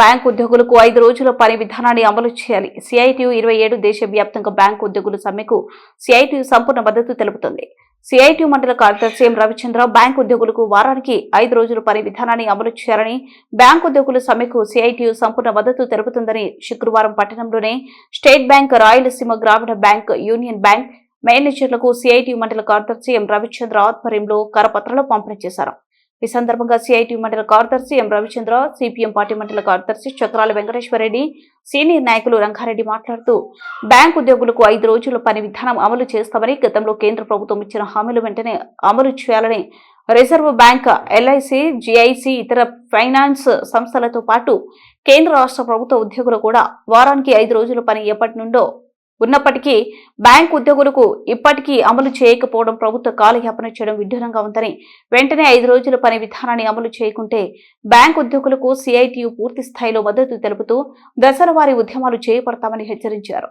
Bank ఉద్యోగులకు ఐదు రోజుల పని విధానాన్ని అమలు చేయాలి. సిఐటియు ఇరవై ఏడు దేశవ్యాప్తంగా బ్యాంకు ఉద్యోగుల సమ్మెకు సిఐటియు సంపూర్ణ మద్దతు తెలుపుతుంది. సిఐటి మండల కార్యదర్శి ఎం రవిచంద్ర బ్యాంక్ ఉద్యోగులకు వారానికి ఐదు రోజుల పని విధానాన్ని అమలు చేయాలని బ్యాంక్ ఉద్యోగుల సమ్మెకు సిఐటియు సంపూర్ణ మద్దతు తెలుపుతుందని శుక్రవారం పట్టణంలోనే state bank Rayalaseema Grameena bank union bank మేనేజర్లకు CIT మండల కార్యదర్శి ఎం రవిచంద్ర ఆధ్వర్యంలో కరపత్రాలు పంపిణీ చేశారు. ఈ సందర్భంగా సిఐటి మండల కార్యదర్శి ఎం రవిచంద్ర సిపిఎం పార్టీ మండల కార్యదర్శి చక్రాల వెంకటేశ్వరరెడ్డి సీనియర్ నాయకులు రంగారెడ్డి మాట్లాడుతూ బ్యాంక్ ఉద్యోగులకు ఐదు రోజుల పని విధానం అమలు చేస్తామని గతంలో కేంద్ర ప్రభుత్వం ఇచ్చిన హామీలు వెంటనే అమలు చేయాలని రిజర్వ్ బ్యాంక్ ఎల్ఐసి జిఐసి ఇతర ఫైనాన్స్ సంస్థలతో పాటు కేంద్ర రాష్ట్ర ప్రభుత్వ ఉద్యోగులు కూడా వారానికి ఐదు రోజుల పని ఎప్పటి నుండో ఉన్నప్పటికీ బ్యాంక్ ఉద్యోగులకు ఇప్పటికీ అమలు చేయకపోవడం ప్రభుత్వ కాలయాపన చేయడం విడ్డూరంగా ఉందని వెంటనే ఐదు రోజుల పని విధానాన్ని అమలు చేయకుంటే బ్యాంక్ ఉద్యోగులకు సిఐటియు పూర్తి స్థాయిలో మద్దతు తెలుపుతూ దసరా వారి ఉద్యమాలు చేపడతామని హెచ్చరించారు.